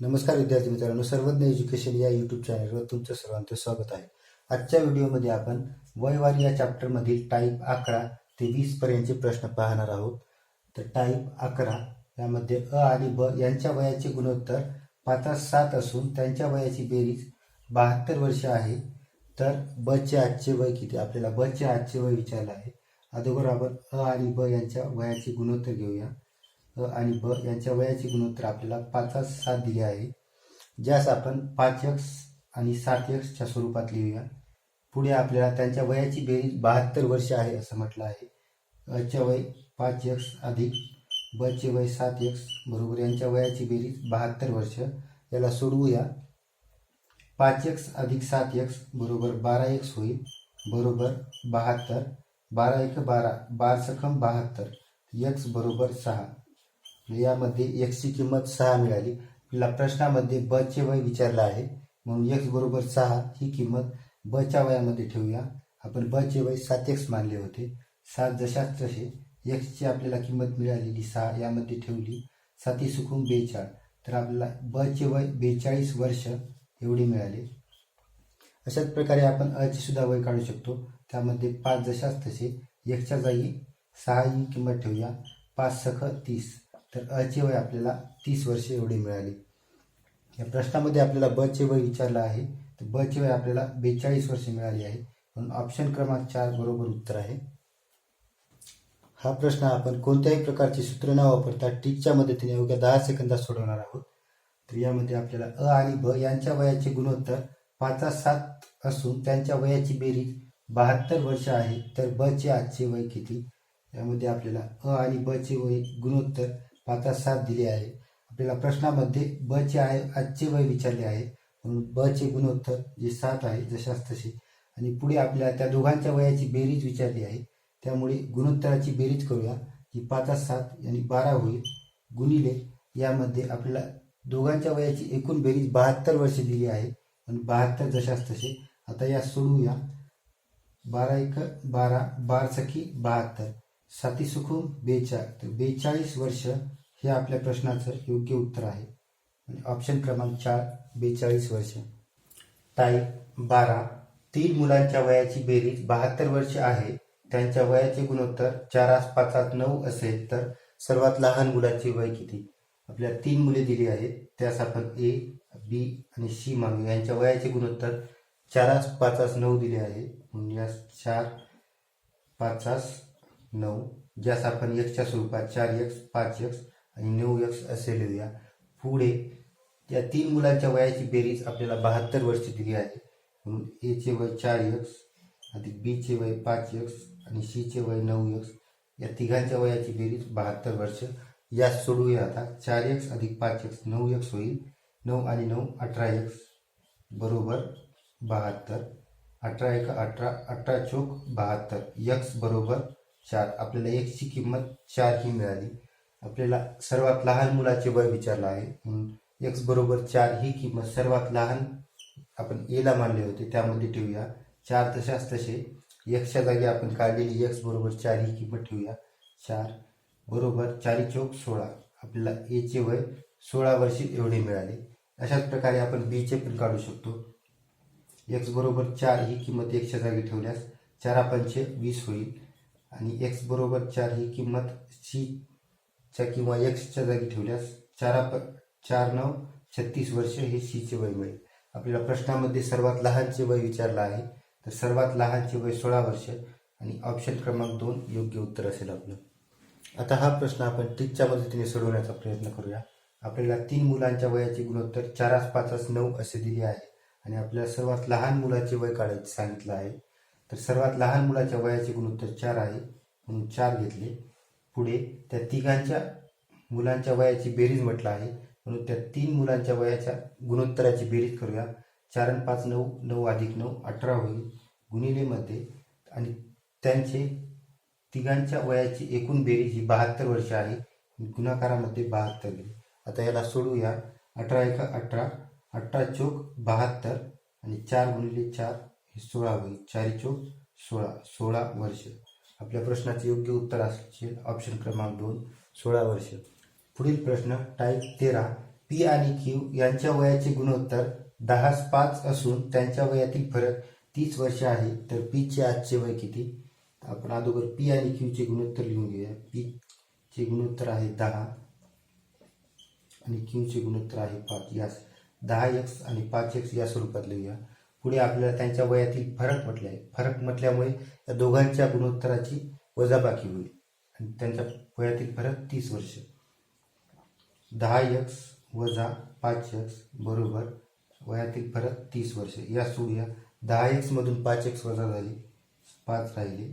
नमस्कार विद्यार्थी मित्रांनो सर्वज्ञ एज्युकेशन या युट्यूब चॅनलवर तुमचं सर्वांचं स्वागत आहे. आजच्या व्हिडिओमध्ये आपण वयवारी या चॅप्टरमधील टाईप अकरा ते वीस पर्यंतचे प्रश्न पाहणार आहोत. तर टाईप अकरा यामध्ये अ आणि ब यांच्या वयाचे गुणोत्तर पाच सात असून त्यांच्या वयाची बेरीज बहात्तर वर्ष आहे. तर ब चे आजचे वय किती? आपल्याला ब चे आजचे वय विचारलं आहे. अगोदर आपण अ आणि ब यांच्या वयाचे गुणोत्तर घेऊया. अ आणि ब यांच्या वयाचे गुणोत्तर आपल्याला पाचास सात दिले आहे. ज्यास आपण पाच एक्स आणि सात एक्सच्या स्वरूपात लिहूया. पुढे आपल्याला त्यांच्या वयाची बेरीज बहात्तर वर्ष आहे असं म्हटलं आहे. अच्या वय पाच एक्स अधिक बचे वय सात एक्स बरोबर यांच्या वयाची बेरीज बहात्तर वर्ष. याला सोडवूया. पाच एक्स अधिक सात एक्स बरोबर बारा एक्स होईल. बरोबर बहात्तर. बारा एक बारा. बारसखम बहात्तर. एक्स बरोबर सहा. म्हणजे यामध्ये एक्सची किंमत सहा मिळाली. आपल्याला प्रश्नामध्ये ब चे वय विचारलं आहे. म्हणून एक्स बरोबर सहा ही किंमत ब च्या वयामध्ये ठेवूया. आपण ब चे वय सात एक्स मानले होते. सात जशाच तसे एक्सची आपल्याला किंमत मिळालेली सहा यामध्ये ठेवली. साती सुखून बेचाळ तर आपल्याला ब चे वय बेचाळीस वर्ष एवढी मिळाले. अशाच प्रकारे आपण अचीसुद्धा सुद्धा वय काढू शकतो. त्यामध्ये पाच जशाच तसे एकच्या जागी सहा ही किंमत ठेवूया. पाच सख तीस. तर अ चे वय आपल्याला तीस वर्षे एवढे मिळाले. या प्रश्नामध्ये आपल्याला ब चे वय विचारलं आहे. तर ब चे वय आपल्याला बेचाळीस वर्षे मिळाली आहे. म्हणून ऑप्शन क्रमांक चार बरोबर उत्तर आहे. हा प्रश्न आपण कोणत्याही प्रकारचे सूत्र न वापरता टिकच्या मदतीने अवघ्या दहा सेकंदात सोडवणार आहोत. तर यामध्ये आपल्याला अ आणि ब यांच्या वयाचे गुणोत्तर पाचा सात असून त्यांच्या वयाची बेरीज बहात्तर वर्ष आहे. तर ब चे आजचे वय किती? यामध्ये आपल्याला अ आणि ब चे वय गुणोत्तर पाचास सात दिली आहे. आपल्याला प्रश्नामध्ये ब चे आहे आजचे वय विचारले आहे. म्हणून ब चे गुणोत्तर जे सात आहे जशाच तसे आणि पुढे आपल्याला त्या दोघांच्या वयाची बेरीज विचारली आहे. त्यामुळे गुणोत्तराची बेरीज करूया. की पाचास सात आणि बारा होईल. गुणिले यामध्ये आपल्याला दोघांच्या वयाची एकूण बेरीज बहात्तर वर्षे दिली आहे. आणि बहात्तर जशाच तसे आता या सोडूया. बारा एक बारा बार सखी बहात्तर. साती सुखून बेचाळ तर बेचाळीस वर्ष हे आपल्या प्रश्नाचं योग्य उत्तर आहे. ऑप्शन क्रमांक चार बेचाळीस वर्ष. टाईप बारा तीन मुलांच्या वयाची बेरीज बहात्तर वर्ष आहे. त्यांच्या वयाचे गुणोत्तर चारास पाचात नऊ असेल तर सर्वात लहान मुलाचे वय किती? आपल्याला तीन मुले दिली आहेत. त्यास आपण ए बी आणि सी मानू. यांच्या वयाचे गुणोत्तर चारास पाचास नऊ दिले आहे. म्हणून यास चार पाचास नऊ ज्यास आपण एक्सच्या स्वरूपात चार एक्स पाच एक्स आणि नऊ एक्स असे लिहूया. पुढे या तीन मुलांच्या वयाची बेरीज आपल्याला बहात्तर वर्ष दिली आहे. म्हणून ए चे वय चार एक्स अधिक बी चे वय पाच एक्स आणि सी चे वय नऊ एक्स या तिघांच्या वयाची बेरीज बहात्तर वर्ष. यास सोडूया आता. चार एक्स अधिक पाच एक्स नऊ एक्स होईल. नऊ आणि नऊ अठरा एक्स बरोबर बहात्तर. अठरा एक अठरा अठरा चोक बहात्तर. यक्स बरोबर चार. आपल्याला एक्सची किंमत चार ही मिळाली. आपल्याला सर्वात लहान मुलाचे वय विचारलं आहे. म्हणून एक्स बरोबर चार ही किंमत सर्वात लहान आपण एला मानले होते त्यामध्ये ठेवूया. चार तशाच तसे एक्सच्या जागी आपण काढलेली एक्स बरोबर चार ही किंमत ठेवूया. चार बरोबर चारी चौक सोळा. आपल्याला एचे वय सोळा वर्षी एवढे मिळाले. अशाच प्रकारे आपण बीचे पण काढू शकतो. एक्स बरोबर चार ही किंमत एकच्या जागी ठेवल्यास चारा पंचे वीस होईल. आणि एक्स बरोबर चार ही किंमत च्या किंवा एक्सच्या जागी ठेवल्यास चारा प चार नऊ छत्तीस वर्ष हे सीचे वय मिळेल आपल्याला प्रश्नामध्ये सर्वात लहानचे वय विचारलं आहे तर सर्वात लहानचे वय सोळा वर्ष आणि ऑप्शन क्रमांक दोन योग्य उत्तर असेल आपलं. आता हा प्रश्न आपण टिकच्या मदतीने सोडवण्याचा प्रयत्न करूया. आपल्याला तीन मुलांच्या वयाचे गुणोत्तर चारास पाचास नऊ असे दिले आहे आणि आपल्याला सर्वात लहान मुलाचे वय काढायचे सांगितलं आहे. तर सर्वात लहान मुलाच्या वयाचे गुणोत्तर चार आहे म्हणून चार घेतले. पुढे त्या तिघांच्या मुलांच्या वयाची बेरीज म्हटलं आहे. म्हणून त्या तीन मुलांच्या वयाच्या गुणोत्तराची बेरीज करूया. चार आणि पाच नऊ नऊ अधिक नऊ अठरा होईल. गुणिलेमध्ये आणि त्यांचे तिघांच्या वयाची एकूण बेरीज ही बहात्तर वर्ष आहे. गुणाकारामध्ये बहात्तर गेली आता याला सोडूया. अठरा एका अठरा अठरा चोक बहात्तर आणि चार गुणिले चार हे सोळा होईल. चारी चोक सोळा सोळा वर्ष. आपल्या प्रश्नाचे योग्य उत्तर असेल ऑप्शन क्रमांक दोन सोळा वर्ष. पुढील प्रश्न टाईप तेरा पी आणि क्यू यांच्या वयाचे गुणोत्तर दहा पाच असून त्यांच्या वयातील फरक तीस वर्ष आहे. तर पी चे आजचे वय किती? आपण अगोदर पी आणि क्यू चे गुणोत्तर लिहून घेऊया. पी चे गुणोत्तर आहे दहा आणि क्यू चे गुणोत्तर आहे पाच. यास दहा एक्स आणि पाच एक्स या स्वरूपात लिहूया. पुढे आपल्याला त्यांच्या वयातील फरक म्हटले आहे फरक म्हटल्यामुळे या दोघांच्या गुणोत्तराची वजाबाकी होईल. आणि त्यांच्या वयातील फरक तीस वर्ष. दहा यक्स वजा पाच यक्स बरोबर वयातील फरक तीस वर्ष. या सूर्या दहा एक्समधून पाच एक्स वजा झाले पाच राहिले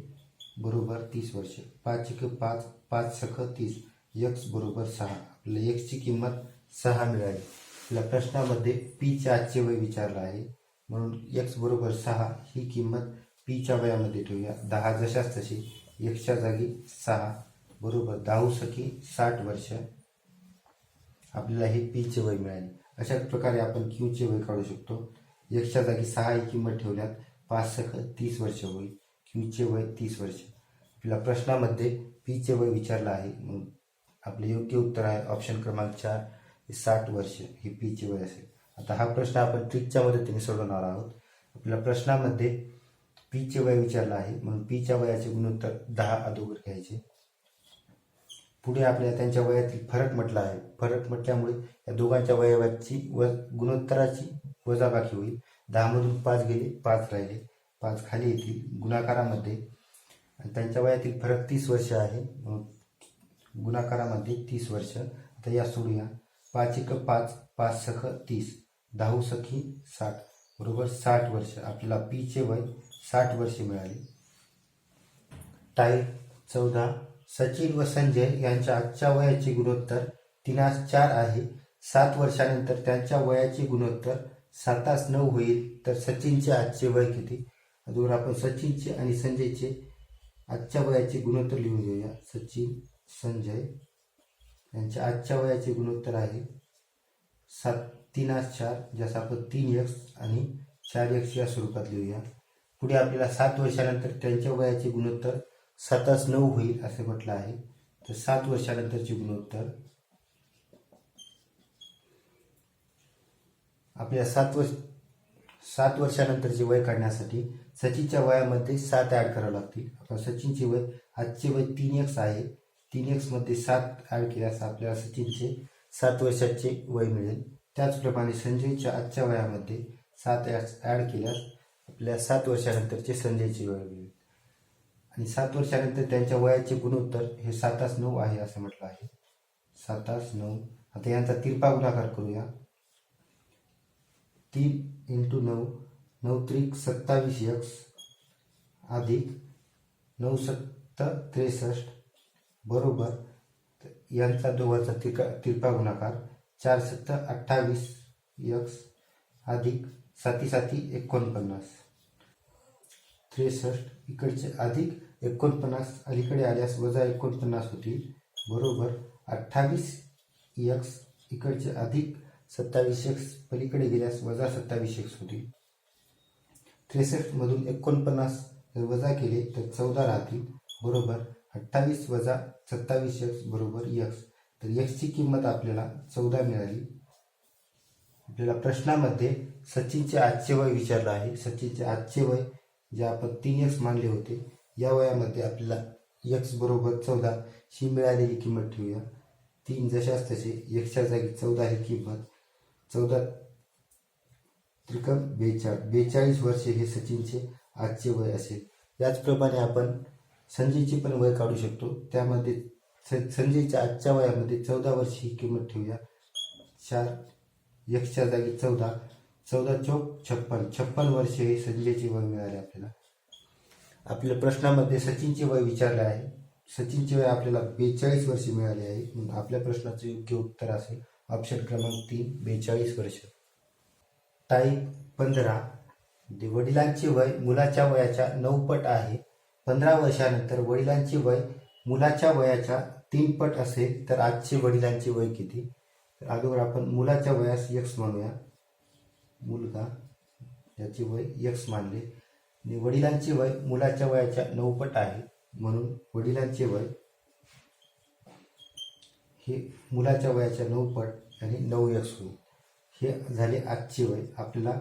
बरोबर तीस वर्ष. पाच एक पाच पाच सख तीस. यक्स बरोबर सहा. आपल्याला एक्सची किंमत सहा मिळाली. आपल्या प्रश्नामध्ये पीचे आजचे वय विचारलं आहे. म्हणून एक्स बरोबर सहा ही किंमत पीच्या वयामध्ये ठेवूया. दहा जशाच तशी. एक्सच्या जागी सहा बरोबर दहा सखी साठ वर्ष. आपल्याला हे पीचे वय मिळाले. अशाच प्रकारे आपण क्यूचे वय काढू शकतो. एक्सच्या जागी सहा ही किंमत ठेवल्यात. पाच सख तीस वर्ष होईल. क्यूचे वय तीस वर्ष. आपल्या प्रश्नामध्ये पीचे वय विचारलं आहे. म्हणून आपले योग्य उत्तर आहे. ऑप्शन क्रमांक चार. साठ वर्ष. हे पीचे वय असेल. आता हा प्रश्न आपण ट्रिकच्या मदतीने सोडवणार आहोत. आपल्या प्रश्नामध्ये पीचे वय विचारलं आहे. म्हणून पीच्या वयाचे गुणोत्तर दहा अगोदर घ्यायचे. पुढे आपल्या त्यांच्या वयातील फरक म्हटला आहे. फरक म्हटल्यामुळे या दोघांच्या वयाची व गुणोत्तराची वजाबाकी होईल. दहामधून पाच गेले पाच राहिले पाच खाली येतील. गुणाकारामध्ये आणि त्यांच्या वयातील फरक तीस वर्ष आहे. गुणाकारामध्ये तीस वर्ष. आता या सोडूया. पाच एक पाच पाच सख तीस. दहा सखी साठ बरोबर साठ वर्ष. आपल्याला पीचे वय साठ वर्ष मिळाले. टाईप चौदा. सचिन व संजय यांच्या आजच्या वयाचे गुणोत्तर तिनास चार आहे. सात वर्षानंतर त्यांच्या वयाचे गुणोत्तर सातास नऊ होईल. तर सचिनचे आजचे वय किती? अजून आपण सचिनचे आणि संजयचे आजच्या वयाचे गुणोत्तर लिहून घेऊया. सचिन संजय यांच्या आजच्या वयाचे गुणोत्तर आहे सात. तीन आज चार ज्याचा आपण तीन एक्स आणि चार एक्स या स्वरूपात लिहूया. पुढे आपल्याला सात वर्षानंतर त्यांच्या वयाचे गुणोत्तर सातास नऊ होईल असे म्हटलं आहे. तर सात वर्षानंतरचे गुणोत्तर आपल्या सात वर्ष सात वर्षानंतरचे वय काढण्यासाठी सचिनच्या वयामध्ये सात ॲड करावं लागतील. आपण सचिनचे वय आजचे वय तीन एक्स आहे. तीन एक्समध्ये सात ॲड केल्यास आपल्याला सचिनचे सात वर्षाचे वय मिळेल. त्याचप्रमाणे संजयच्या आजच्या वयामध्ये सात ॲड केल्यास आपल्या सात वर्षानंतरचे संजयची वय मिळेल आणि सात वर्षानंतर त्यांच्या वयाचे गुणोत्तर हे सात तास नऊ आहे असं म्हटलं आहे. सात तास नऊ. आता यांचा तिरपा गुणाकार करूया. तीन इंटू नऊ नऊ त्रिक सत्तावीस यक्स अधिक नऊ सत्त त्रेसष्ट बरोबर. यांचा दोघांचा तिरका तिरपा गुणाकार चार सत्ता अठ्ठावीस यक्स अधिक साती साती एकोणपन्नास. त्रेसष्ट इकडचे अधिक एकोणपन्नास अलीकडे आल्यास वजा एकोणपन्नास होतील. बरोबर अठ्ठावीस यक्स इकडचे अधिक सत्तावीस एक्स पलीकडे गेल्यास वजा सत्तावीस एक्स होतील. त्रेसष्टमधून एकोणपन्नास जर वजा केले तर चौदा राहतील. बरोबर अठ्ठावीस वजा सत्तावीस एक्स बरोबर यक्स. तर एक्सची किंमत आपल्याला चौदा मिळाली. आपल्याला प्रश्नामध्ये सचिनचे आजचे वय विचारलं आहे. सचिनचे आजचे वय जे आपण तीन एक्स मानले होते या वयामध्ये आपल्याला एक्स बरोबर चौदा ही मिळालेली किंमत ठेवूया. तीन जशाच तसे एक्सच्या जागी चौदा ही किंमत चौदा त्रिकम बेचाळीस बेचाळीस वर्षे हे सचिनचे आजचे वय असेल. याचप्रमाणे आपण संजयचे पण वय काढू शकतो. त्यामध्ये स- संजयच्या आजच्या वयामध्ये चौदा वर्ष ही किंमत ठेवूया. चार एकच्या जागी चौदा. चौदा चौक छप्पन. छप्पन वर्षे हे संजयचे वय मिळाले आपल्याला. आपल्या प्रश्नामध्ये सचिनचे वय विचारले आहे. सचिनचे वय आपल्याला बेचाळीस वर्षे मिळाले आहे. म्हणून आपल्या प्रश्नाचं योग्य उत्तर असेल ऑप्शन क्रमांक तीन बेचाळीस वर्ष. टाईप पंधरा. वडिलांचे वय मुलाच्या वयाच्या नऊ पट आहे. पंधरा वर्षानंतर वडिलांचे वय मुलाच्या वयाच्या तीन पट असेल तर आजचे वडिलांचे वय किती? तर अगोदर आपण मुलाच्या वयास यक्स म्हणूया. मुलगा याचे वय यक्स मानले. आणि वडिलांचे वय मुलाच्या वयाच्या नऊ पट आहे. म्हणून वडिलांचे वय हे मुलाच्या वयाच्या नऊ पट आणि नऊ यक्स होईल. हे झाले आजचे वय. आपल्याला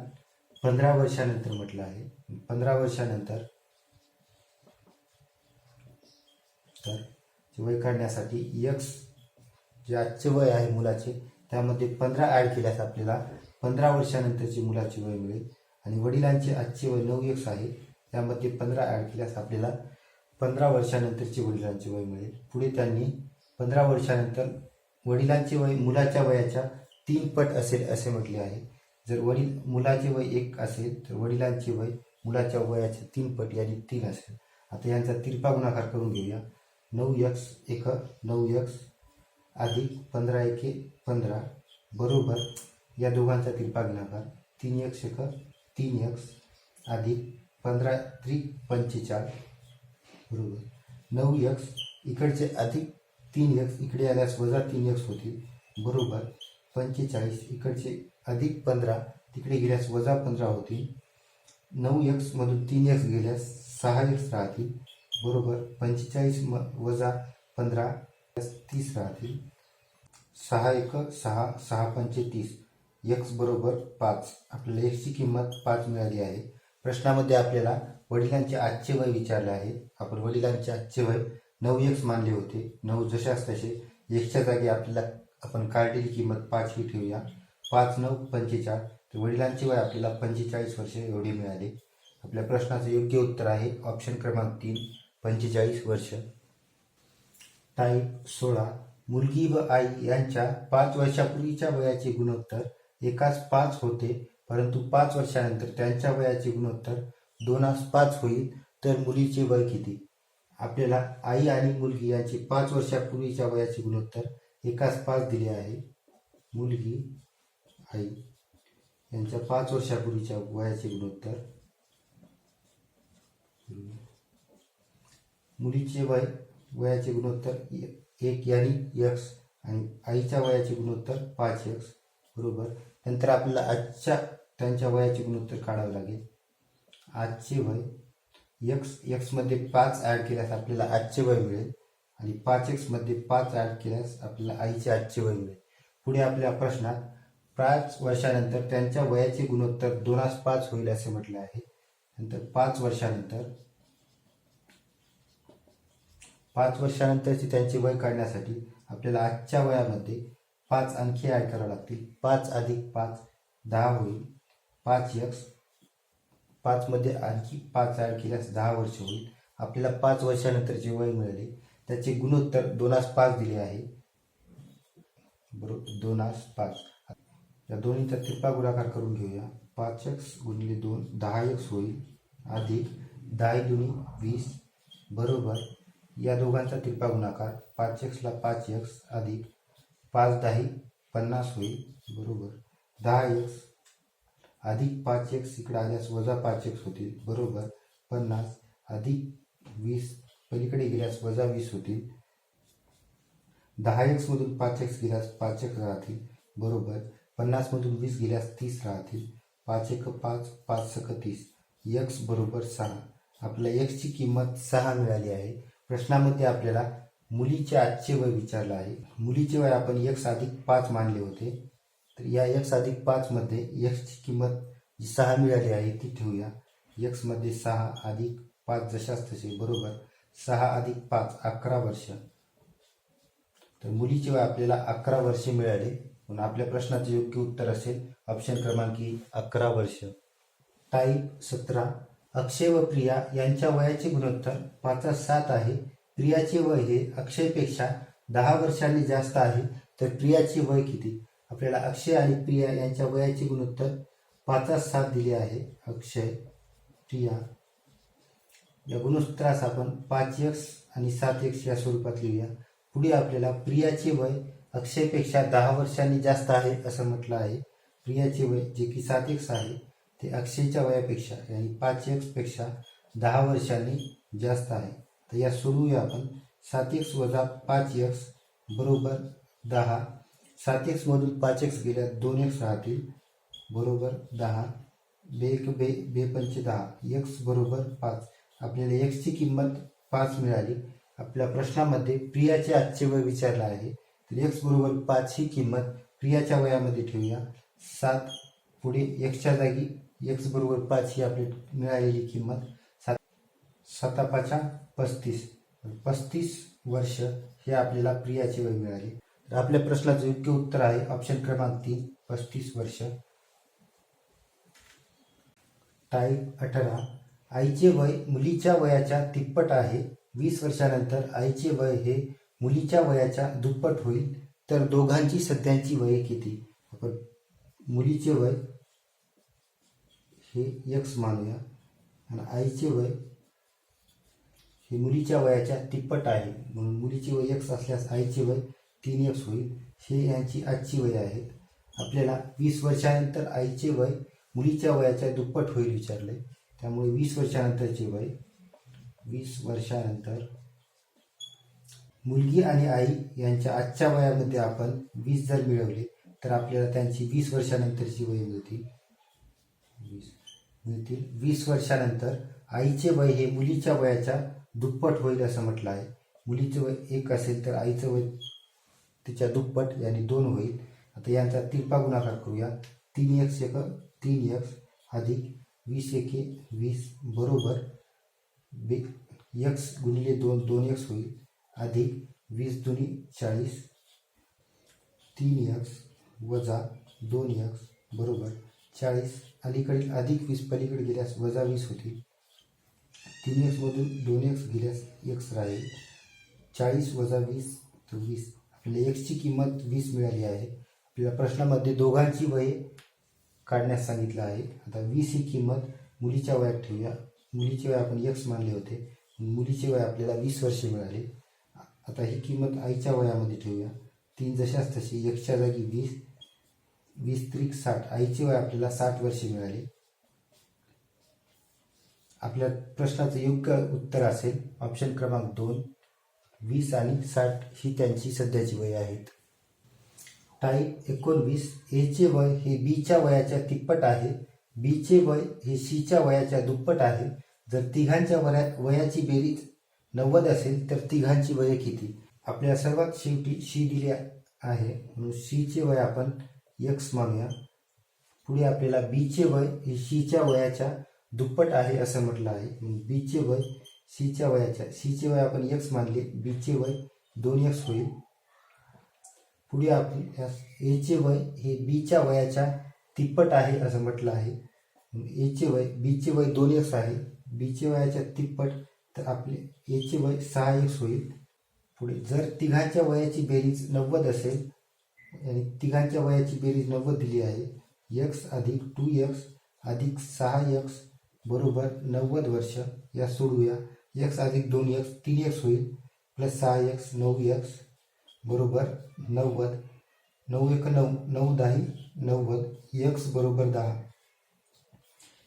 पंधरा वर्षानंतर म्हटलं आहे. पंधरा वर्षानंतर तर वय काढण्यासाठी एक्स जे आजचे वय आहे मुलाचे त्यामध्ये पंधरा ॲड केल्यास आपल्याला पंधरा वर्षानंतरची मुलाचे वय मिळेल. आणि वडिलांचे आजचे वय नऊ एक्स आहे त्यामध्ये पंधरा ॲड केल्यास आपल्याला पंधरा वर्षानंतरचे वडिलांचे वय मिळेल. पुढे त्यांनी पंधरा वर्षानंतर वडिलांचे वय मुलाच्या वयाच्या तीन पट असेल असे म्हटले आहे. जर वडील मुलाचे वय एक असेल तर वडिलांचे वय मुलाच्या वयाच्या तीन पट यादी तीन असेल. आता यांचा तिरपा गुणाकार करून घेऊया. नऊ यक्स एक नऊ यक्स अधिक पंधरा एके पंधरा बरोबर. या दोघांचा तिरपा गुणाकार तीन यक्स एक तीन यक्स अधिक पंधरा त्रिक पंचेचाळीस बरोबर. नऊ यक्स इकडचे अधिक तीन यक्स इकडे आल्यास वजा तीन यक्स होतील बरोबर. पंचेचाळीस इकडचे अधिक पंधरा तिकडे गेल्यास वजा पंधरा होतील. नऊ यक्समधून तीन यक्स गेल्यास सहा यक्स राहतील बरोबर पंचेचाळीस म वजा पंधरा तीस राहतील. सहा एक सहा सहा पंचे तीस. एक्स बरोबर पाच. आपल्याला एक्सची किंमत पाच मिळाली आहे. प्रश्नामध्ये आपल्याला वडिलांचे आजचे वय विचारले आहे. आपण वडिलांचे आजचे वय नऊ एक्स मानले होते. नऊ जशास तसे एक्सच्या जागी आपल्याला आपण काढलेली किंमत पाच ही ठेवूया. पाच नऊ पंचेचाळीस तर वडिलांचे वय आपल्याला पंचेचाळीस वर्ष एवढे मिळाले. आपल्या प्रश्नाचं योग्य उत्तर आहे ऑप्शन क्रमांक तीन. पंचेचाळीस वर्ष. टाईप सोळा. मुलगी व आई यांच्या पाच वर्षापूर्वीच्या वयाचे गुणोत्तर एकाच पाच होते परंतु पाच वर्षानंतर त्यांच्या वयाचे गुणोत्तर दोनास पाच होईल तर मुलीचे वय किती? आपल्याला आई आणि मुलगी यांचे पाच वर्षापूर्वीच्या वयाचे गुणोत्तर एकाच पाच दिले आहे. मुलगी आई यांच्या पाच वर्षापूर्वीच्या वयाचे गुणोत्तर. मुलीचे वय वयाचे गुणोत्तर एक यानी यक्स आणि आईच्या वयाचे गुणोत्तर पाच यक्स बरोबर? नंतर आपल्याला आजच्या त्यांच्या वयाचे गुणोत्तर काढावं लागेल. आजचे वय यक्स यक्समध्ये पाच ॲड केल्यास आपल्याला आजचे वय मिळेल आणि पाच एक्समध्ये पाच ॲड केल्यास आपल्याला आईचे आजचे वय मिळेल. पुढे आपल्या प्रश्नात पाच वर्षानंतर त्यांच्या वयाचे गुणोत्तर दोनास पाच होईल असे म्हटले आहे. नंतर पाच वर्षानंतर पाच वर्षानंतरची त्यांची वय काढण्यासाठी आपल्याला आजच्या वयामध्ये पाच आणखी ॲड करावं लागतील. पाच अधिक पाच दहा होईल. पाच यक्स पाचमध्ये आणखी पाच ॲड केल्यास दहा वर्ष होईल. आपल्याला पाच वर्षानंतरचे वय मिळाले. त्याचे गुणोत्तर दोनास पाच दिले आहे. बरोबर दोनास पाच. या दोन्हीचा तिरपा गुणाकार करून घेऊया. पाच एक्स गुणिले दोन दहा एक्स होईल. अधिक दहा दुनी वीस. बरोबर या दोघांचा तिरपा गुणाकार पाच एक्सला पाच एक्स अधिक पाच दहा पन्नास होईल. बरोबर. दहा एक्स अधिक पाच एक्स इकडे आल्यास वजा पाच एक्स होतील. बरोबर. पन्नास अधिक वीस पलीकडे गेल्यास वजा वीस होतील. दहा एक्समधून पाच एक्स गेल्यास पाच एक्स राहतील. बरोबर. पन्नासमधून वीस गेल्यास तीस राहतील. पाच एक पाच पाच सक तीस. एक्स बरोबर सहा. आपल्या एक्सची किंमत सहा मिळाली आहे. प्रश्नामध्ये आपल्याला मुलीचे आजचे वय विचारलं आहे. मुलीचे वय आपण एक्स अधिक पाच मानले होते. तर या एक्स अधिक पाचमध्ये एक्सची किंमत जी सहा मिळाली आहे ती ठेवूया. एक्समध्ये सहा अधिक पाच जशाच तसे बरोबर सहा अधिक पाच अकरा वर्ष. तर मुलीचे वय आपल्याला अकरा वर्षे मिळाले. म्हणून आपल्या प्रश्नाचे योग्य उत्तर असेल ऑप्शन क्रमांक अकरा वर्ष. टाईप सतरा अक्षय व प्रिया यांच्या वयाचे गुणोत्तर पाचच सात आहे. प्रियाचे वय हे अक्षयपेक्षा दहा वर्षांनी जास्त आहे. तर प्रियाचे वय किती? आपल्याला अक्षय आणि प्रिया यांच्या वयाचे गुणोत्तर पाचास सात दिले आहे. अक्षय प्रिया. या गुणोत्तरास आपण पाच एक्स आणि सात एक्स या स्वरूपात लिहूया. पुढे आपल्याला प्रियाचे वय अक्षयपेक्षा दहा वर्षांनी जास्त आहे असं म्हटलं आहे. प्रियाचे वय जे की सात एक्स आहे. ते अक्षयच्या वयापेक्षा आणि पाच एक्सपेक्षा दहा वर्षांनी जास्त आहे. तर या सोडवूया आपण. सात एक्स वजा पाच एक्स बरोबर दहा. सात एक्समधून पाच एक्स गेल्या दोन एक्स राहतील. बरोबर दहा. बे एक बे बेपंचे दहा. एक्स बरोबर पाच. आपल्याला एक्सची किंमत पाच मिळाली. आपल्या प्रश्नामध्ये प्रियाचे आजचे वय विचारलं आहे. तर एक्स बरोबर पाच ही किंमत प्रियाच्या वयामध्ये ठेवूया. सात पुढे एक्सच्या जागी एक्स बरोबर पाच ही आपली मिळालेली किंमत सात सतापाच्या पस्तीस. पस्तीस वर्ष हे आपल्याला प्रियाचे वय मिळाले. तर आपल्या प्रश्नाचं योग्य उत्तर आहे. ऑप्शन क्रमांक तीन पस्तीस वर्ष. टाईप अठरा. आईचे वय मुलीच्या वयाच्या तिप्पट आहे. वीस वर्षानंतर आईचे वय हे मुलीच्या वयाच्या दुप्पट होईल. तर दोघांची सध्याची वय किती? आपण मुलीचे वय हे एक्स मानूया. आणि आईचे वय हे मुलीच्या वयाच्या तिप्पट आहे. म्हणून मुलीचे वय एक्स असल्यास आईचे वय तीन एक्स होईल. हे यांची आजची वय आहेत आपल्याला वीस वर्षानंतर आईचे वय मुलीच्या वयाच्या दुप्पट होईल विचारले. त्यामुळे वीस वर्षानंतरचे वय वीस वर्षानंतर मुलगी आणि आई यांच्या आजच्या वयामध्ये आपण वीस जर मिळवले तर आपल्याला त्यांची वीस वर्षानंतरची वय मिळतील. वीस. मिळतील. वीस वर्षानंतर आईचे वय हे मुलीच्या वयाच्या दुप्पट होईल असं म्हटलं आहे. मुलीचं वय एक असेल तर आईचं वय तिच्या दुप्पट याने दोन होईल. आता यांचा तिरपा गुणाकार करूया. तीन एक्स एक तीन एक्स अधिक वीस एके वीस बरोबर बे एक्स गुणिले दोन दोन एक्स होईल. अधिक वीस दुनी चाळीस तीन एक्स वजा दोन एक्स बरोबर चाळीस. अलीकडील अधिक वीस पलीकडे गेल्यास वजा वीस होतील. तीन एक्समधून दोन एक्स गेल्यास एक्स राहील. चाळीस वजा वीस तर वीस आपल्याला एक्सची किंमत वीस मिळाली आहे. आपल्याला प्रश्नामध्ये दोघांची वय काढण्यास सांगितलं आहे. आता वीस ही किंमत मुलीच्या वयात ठेवूया. मुलीचे वय आपण एक्स मानले होते. मुलीचे वय आपल्याला वीस वर्षे मिळाले. आता ही किंमत आईच्या वयामध्ये ठेवूया. तीन जशाच तशी एकच्या जागी वीस वीस त्रिक साठ आईचे वय आपल्याला साठ वर्षे मिळाले. आपल्या प्रश्नाचं योग्य उत्तर असेल ऑप्शन क्रमांक दोन वीस आणि साठ ही त्यांची सध्याची वय आहेत. टाईप एकोणवीस एचे वय हे बीच्या वयाच्या तिप्पट आहे बीचे वय हे सीच्या वयाच्या दुप्पट आहे. जर तिघांच्या वया वयाची बेरीज नव्वद असेल तर तिघांची वय किती? आपल्या सर्वात शेवटी शी दिली आहे. म्हणून सीचे वय आपण एक्स मानूया पुढे आपल्याला बीचे वय हे सीच्या वयाच्या दुप्पट आहे असं म्हटलं आहे. बीचे वय सीच्या वयाच्या सीचे वय आपण एक्स मानले बीचे वय दोन एक्स होईल. पुढे आपण एचे वय हे बीच्या वयाच्या तिप्पट आहे असं म्हटलं आहे. एचे वय बीचे वय दोन एक्स आहे. बीचे वयाच्या तिप्पट तर आपले एचे वय सहा एक्स होईल. पुढे जर तिघांच्या वयाची बेरीज नव्वद असेल आणि तिघांच्या वयाची बेरीज नव्वद दिली आहे. एक्स अधिक टू एक्स अधिक सहा एक्स बरोबर नव्वद वर्ष. या सोडूया. एक्स अधिक दोन एक्स तीन एक्स होईल. प्लस सहा एक्स नऊ एक्स बरोबर नव्वद. नऊ एक नऊ नऊ दहाही नव्वद. एक्स बरोबर दहा.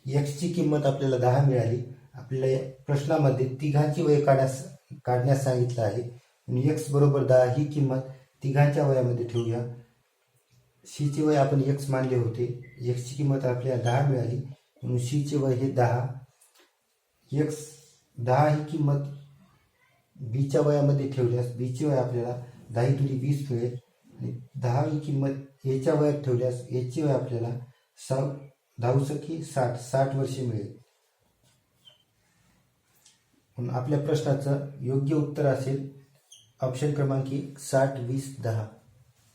एक्सची किंमत आपल्याला दहा मिळाली. आपल्याला प्रश्नामध्ये तिघांची वय काढण्यास काढण्यास सांगितलं आहे. आणि एक्स बरोबर दहा ही किंमत तिघांच्या वयामध्ये ठेवूया. सीचे वय आपण एक्स मानले होते. एक्सची किंमत आपल्याला दहा मिळाली. म्हणून सीचे वय हे दहा. एक्स दहा ही किंमत बीच्या वयामध्ये ठेवल्यास बीचे वय आपल्याला दहा दुरी वीस मिळेल. आणि दहा ही किंमत एच्या वयात ठेवल्यास एचे वय आपल्याला सा दहासकी साठ साठ वर्षे मिळेल. म्हणून आपल्या प्रश्नाचं योग्य उत्तर असेल. ऑप्शन क्रमांक एक साठ वीस दहा.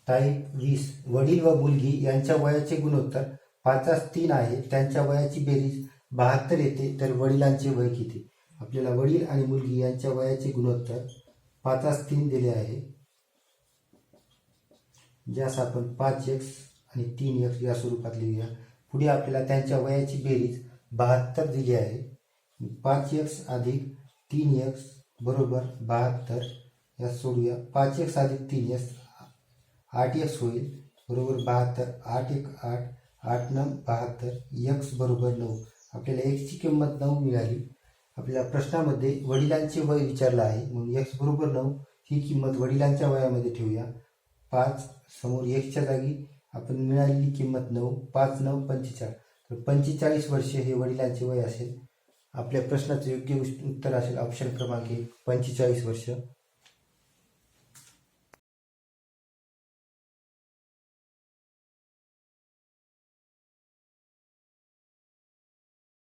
टाईप वीस. वडील व मुलगी यांच्या वयाचे गुणोत्तर पाचास तीन आहे. त्यांच्या वयाची बेरीज बहात्तर येते तर वडिलांचे वय किती? आपल्याला वडील आणि मुलगी यांच्या वयाचे गुणोत्तर पाचास तीन दिले आहे. ज्यास आपण पाच एक्स आणि तीन एक्स या स्वरूपात लिहूया. पुढे आपल्याला त्यांच्या वयाची बेरीज बहात्तर दिली आहे. पाच एक्स अधिक तीन एक्स बरोबर बहात्तर. या सोडूया. पाच एक अधिक तीन एक्स आठ एक्स होईल. बरोबर बहात्तर. आठ एक आठ. आठ नऊ बहात्तर. एक्स बरोबर नऊ. आपल्याला एक्सची किंमत नऊ मिळाली. आपल्या प्रश्नामध्ये वडिलांचे वय विचारलं आहे. म्हणून एक्स बरोबर नऊ ही किंमत वडिलांच्या वयामध्ये ठेवूया. पाच समोर एक्सच्या जागी आपण मिळालेली किंमत नऊ. पाच नऊ पंचेचाळीस. तर पंचेचाळीस वर्षे हे वडिलांचे वय असेल. आपल्या प्रश्नाचं योग्य उत्तर असेल. ऑप्शन क्रमांक एक पंचेचाळीस वर्ष.